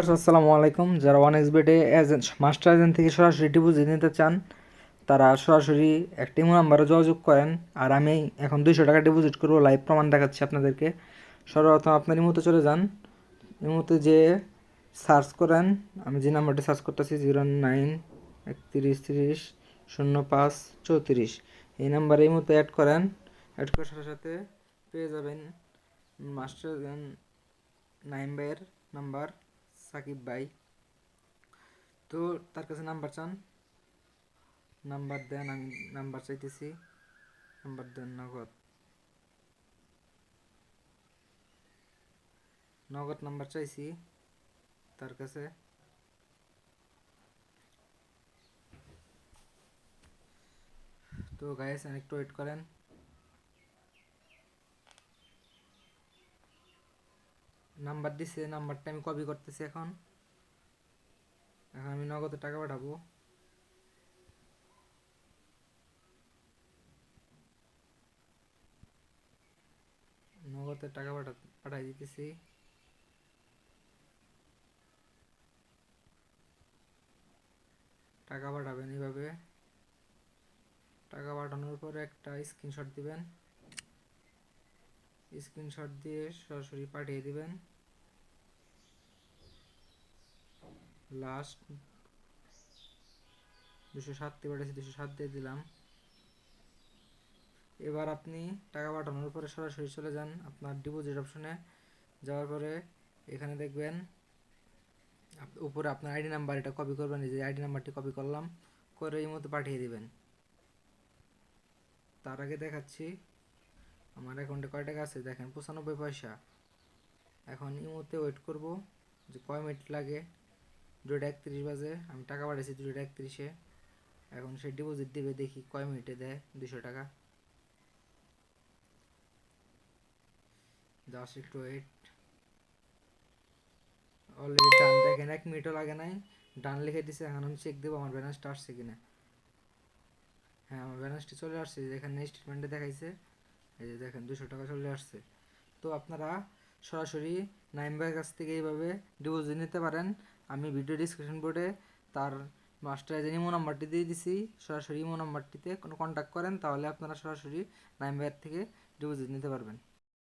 আসসালামু আলাইকুম। যারা ওয়ান এক্স বেডে এজেন্ট মাস্টার এজেন্ট থেকে সরাসরি ডিপোজিট নিতে চান, তারা সরাসরি একটি নাম্বারে যোগাযোগ করেন। আর আমি এখন দুইশো টাকা ডিপোজিট করব। লাইভ প্রমাণ দেখাচ্ছি আপনাদেরকে। সর্বপ্রথম আপনার ইমোতে চলে যান। ইমোতে যে সার্চ করেন, আমি যে নাম্বারটি সার্চ করতেছি জিরো নাইন একত্রিশ, তিরিশ, শূন্য পাঁচ, চৌত্রিশ। এই নাম্বারে ইমোতে অ্যাড করেন। অ্যাড করার সাথে সাথে পেয়ে যাবেন মাস্টার নাইম ভাইয়ের নাম্বার সাকিব ভাই। তো তার কাছে নাম্বার চান? নাম্বার দেন, আমি নাম্বার চাইতেছি। নাম্বার দেন নগদ। নগদ নাম্বার চাইছি তার কাছে। তো গাইস একটু ওয়েট করেন। নাম্বার দিছে নাম্বারটা আমি কপি করতেছি এখন। এখন আমি নগদে টাকা পাঠাবো। নগদে টাকা পাঠা, পাঠাই দিতেছি। টাকা পাঠাবেন এইভাবে। টাকা পাঠানোর পরে একটা স্ক্রিনশট দিবেন। স্ক্রিনশট দিয়ে সরাসরি পাঠিয়ে দিবেন। লাস্ট দুশো সাতটি পাঠিয়েছি দুশো সাত দিয়ে দিলাম। এবার আপনি টাকা পাঠানোর পরে সরাসরি চলে যান আপনার ডিপোজিট অপশনে যাওয়ার পরে এখানে দেখবেন উপরে আপনার আইডি নাম্বার এটা কপি করবেন যে আইডি নাম্বারটি কপি করলাম। করে এই মতো পাঠিয়ে দিবেন। তার আগে দেখাচ্ছি আমার অ্যাকাউন্টে কয় টাকা আছে? দেখেন, পঁচানব্বই পয়সা। এখন ইমোতে ওয়েট করব যে কয় মিনিট লাগে। দুটো একত্রিশ বাজে, আমি টাকা পাঠিয়েছি দুটো একত্রিশে। এখন সে ডিপোজিট দেবে, দেখি কয় মিনিটে দেয় দুশো টাকা। জাস্ট একটু ওয়েট অলরেডি ডান দেখেন, এক মিনিটও লাগে নাই। ডান লিখে দিছে, এখন আমি চেক দেবো, আমার ব্যালেন্সটা আসছে কিনা। হ্যাঁ আমার ব্যালেন্সটি চলে আসছে। যেখানে স্টেটমেন্টে দেখাইছে এই যে দেখেন, দুশো টাকা চলে আসছে। তো আপনারা সরাসরি নাইম ভাইয়ের কাছ থেকে এইভাবে ডিপোজিট নিতে পারেন। আমি ভিডিও ডিসক্রিপশন বোর্ডে তার মাস্টার যিনি ইমো নাম্বারটি দিয়ে দিছি, সরাসরি ইমো নাম্বারটিতে কোনো কন্ট্যাক্ট করেন, তাহলে আপনারা সরাসরি নাইম ভাইয়ের থেকে ডিপোজিট নিতে পারবেন।